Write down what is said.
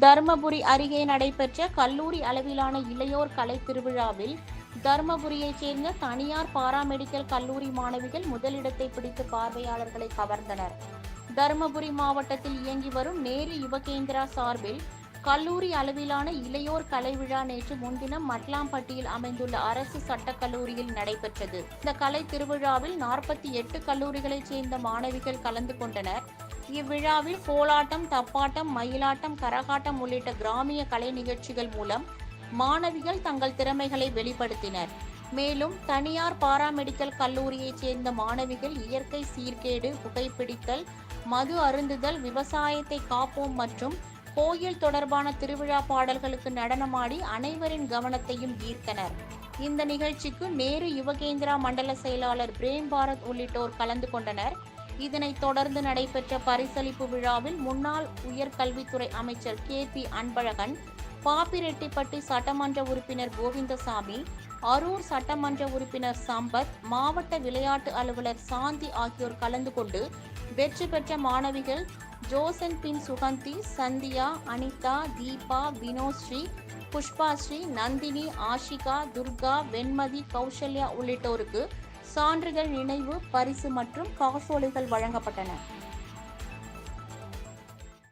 தருமபுரி அருகே நடைபெற்ற கல்லூரி அளவிலான இளையோர் கலை திருவிழாவில் தருமபுரியைச் சேர்ந்த தனியார் பாராமெடிக்கல் கல்லூரி மாணவிகள் முதலிடத்தை பிடித்து பார்வையாளர்களை கவர்ந்தனர். தருமபுரி மாவட்டத்தில் இயங்கி வரும் நேரு யுவகேந்திரா சார்பில் கல்லூரி அளவிலான இளையோர் கலை விழா நேற்று முன்தினம் மட்லாம்பட்டியில் அமைந்துள்ள அரசு சட்டக் கல்லூரியில் நடைபெற்றது. இந்த கலை திருவிழாவில் நாற்பத்தி எட்டு கல்லூரிகளைச் சேர்ந்த மாணவிகள் கலந்து கொண்டனர். இவ்விழாவில் கோலாட்டம் தப்பாட்டம் மயிலாட்டம் கரகாட்டம் உள்ளிட்ட கிராமிய கலை நிகழ்ச்சிகள் மூலம் மாணவிகள் தங்கள் திறமைகளை வெளிப்படுத்தினர். மேலும் தனியார் பாராமெடிக்கல் கல்லூரியைச் சேர்ந்த மாணவிகள் இயற்கை சீர்கேடு புகைப்பிடித்தல் மது அருந்துதல் விவசாயத்தை காப்போம் மற்றும் கோயில் தொடர்பான திருவிழா பாடல்களுக்கு நடனமாடி அனைவரின் கவனத்தையும் ஈர்த்தனர். இந்த நிகழ்ச்சிக்கு நேரு யுவகேந்திரா மண்டல செயலாளர் பிரேம் பாரத் உள்ளிட்டோர் கலந்து கொண்டனர். இதனைத் தொடர்ந்து நடைபெற்ற பரிசளிப்பு விழாவில் முன்னாள் உயர்கல்வித்துறை அமைச்சர் கே பி அன்பழகன் பாப்பிரெட்டிப்பட்டி சட்டமன்ற உறுப்பினர் கோவிந்தசாமி அரூர் சட்டமன்ற உறுப்பினர் சம்பத் மாவட்ட விளையாட்டு அலுவலர் சாந்தி ஆகியோர் கலந்து கொண்டு வெற்றி பெற்ற மாணவிகள் ஜோசன் பின் சுகந்தி சந்தியா அனிதா தீபா வினோஸ்ரீ புஷ்பாஸ்ரீ நந்தினி ஆஷிகா துர்கா வெண்மதி கௌசல்யா உள்ளிட்டோருக்கு சான்றிதழ் நினைவு பரிசு மற்றும் காசோலைகள் வழங்கப்பட்டன.